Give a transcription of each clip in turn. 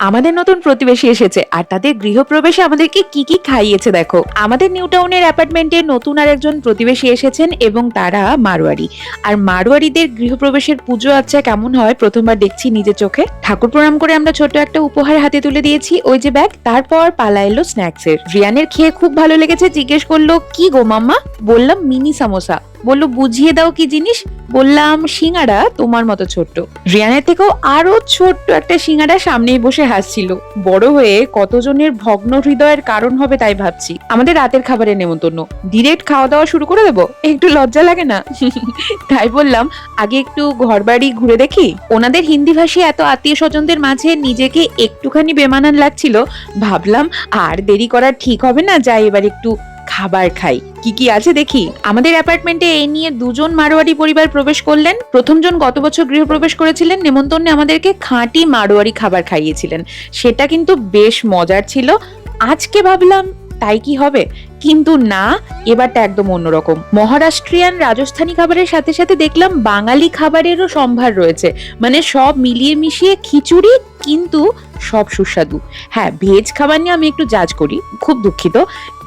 আমাদের নতুন প্রতিবেশী এসেছে আর তাদের গৃহপ্রবেশে আমাদেরকে কি কি খাইয়েছে দেখো। আমাদের নিউ টাউনের অ্যাপার্টমেন্টে নতুন আর একজন প্রতিবেশী এসেছেন এবং তারা মারোয়ারি। আর মারোয়ারিদের গৃহপ্রবেশের পুজো আচ্ছা কেমন হয় প্রথমবার দেখছি নিজের চোখে। ঠাকুর প্রণাম করে আমরা ছোট একটা উপহার হাতে তুলে দিয়েছি, ওই যে ব্যাগ, তারপর পালা এলো স্ন্যাক্সের রিয়ানের খেয়ে খুব ভালো লেগেছে, জিজ্ঞেস করল, কি গো মাম্মা? বললাম, মিনি সামোসা। বলল, বুঝিয়ে দাও কি জিনিস? বললাম, সিঙ্গারা তোমার মতো ছোট্ট। রিয়ানের থেকেও আরও ছোট্ট একটা সিঙ্গারা সামনেই বসে হাসছিল। বড় হয়ে কতজনের ভগ্ন হৃদয়ের কারণ হবে তাই ভাবছি। আমাদের রাতের খাবারের নেমন্তন্ন। ডিরেক্ট খাওয়া দাওয়া শুরু করে দেবো? একটু লজ্জা লাগে না? তাই বললাম, আগে একটু ঘর বাড়ি ঘুরে দেখি। ওনাদের হিন্দি ভাষী এত আত্মীয় স্বজনদের মাঝে নিজেকে একটুখানি বেমানান লাগছিল। ভাবলাম, আর দেরি করা ঠিক হবে না, যাই এবার একটু খাবার খাই। কি কি আছে দেখি? আমাদের অ্যাপার্টমেন্টে এই নিয়ে দুজন মারোয়ারি পরিবার প্রবেশ করলেন। প্রথমজন গত বছর গৃহপ্রবেশ করেছিলেন। নেমন্তন্নে আমাদেরকে খাঁটি মারোয়ারি খাবার খাইয়েছিলেন। সেটা কিন্তু বেশ মজার ছিল। আজকে ভাবলাম, তাই কি হবে? কিন্তু না, এবারটা একদম অন্যরকম। মহারাষ্ট্রিয়ান রাজস্থানী খাবারের সাথে সাথে দেখলাম বাঙালি খাবারেরও সম্ভার রয়েছে। মানে সব মিলিয়ে মিশিয়ে খিচুড়ি কিন্তু সব সুস্বাদু। হ্যাঁ ভেজ খাবার নিয়ে আমি একটু জাজ করি, খুব দুঃখিত,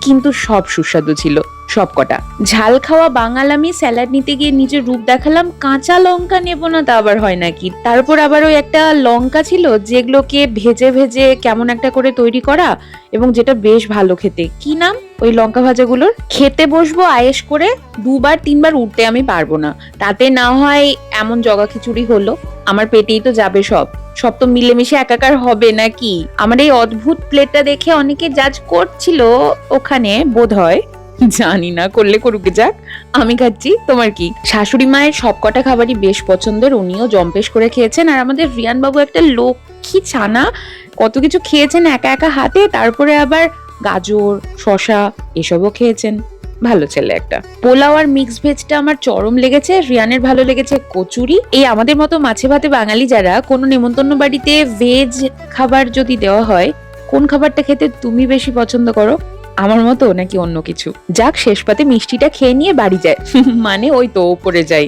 কিন্তু সব সুস্বাদু ছিল, সব কটা। ঝাল খাওয়া বাঙাল, আমি স্যালাড নিতে গিয়ে নিজের রূপ দেখালাম, কাঁচা লঙ্কা নেব না তা আবার হয় নাকি? তারপর আবার ওই একটা লঙ্কা ছিল, যেগুলোকে ভেজে ভেজে কেমন একটা করে তৈরি করা, এবং যেটা বেশ ভালো খেতে। কি নাম? ওই লঙ্কা ভাজাগুলোর। খেতে বসবো আয়েস করে দুবার, তিনবার উঠতে আমি পারব না। তাতে না হয় এমন জগা খিচুড়ি হলো, আমার পেটেই তো যাবে সব। সব তো মিলেমিশে একাকার হবে নাকি? আমার এই অদ্ভুত প্লেটটা দেখে অনেকে জাজ করছিল ওখানে, বোধ হয়। জানি না, করলে করুক যাক। আমি খাচ্ছি, তোমার কি? শাশুড়ি মায়ের সবকটা খাবারই বেশ পছন্দের, উনিও জম্পেশ করে খেয়েছেন। আর আমাদের রিয়ান বাবু একটা লক্ষ্মী ছানা, কত কিছু খেয়েছেন একা একা হাতে, তারপরে আবার গাজর শশা এসবও খেয়েছেন। ভালো ছেলে একটা। পোলাও আর মিক্স ভেজটা আমার চরম লেগেছে। রিয়ানের ভালো লেগেছে কচুরি। এই আমাদের মতো মাছে ভাতে বাঙালি যারা কোনো নেমন্তন্ন বাড়িতে ভেজ খাবার যদি দেওয়া হয়, কোন খাবারটা খেতে তুমি বেশি পছন্দ করো? আমার মতো নাকি অন্য কিছু? যাক, শেষ পাতে মিষ্টিটা খেয়ে নিয়ে বাড়ি যায়। মানে ওই তো ওপরে যাই।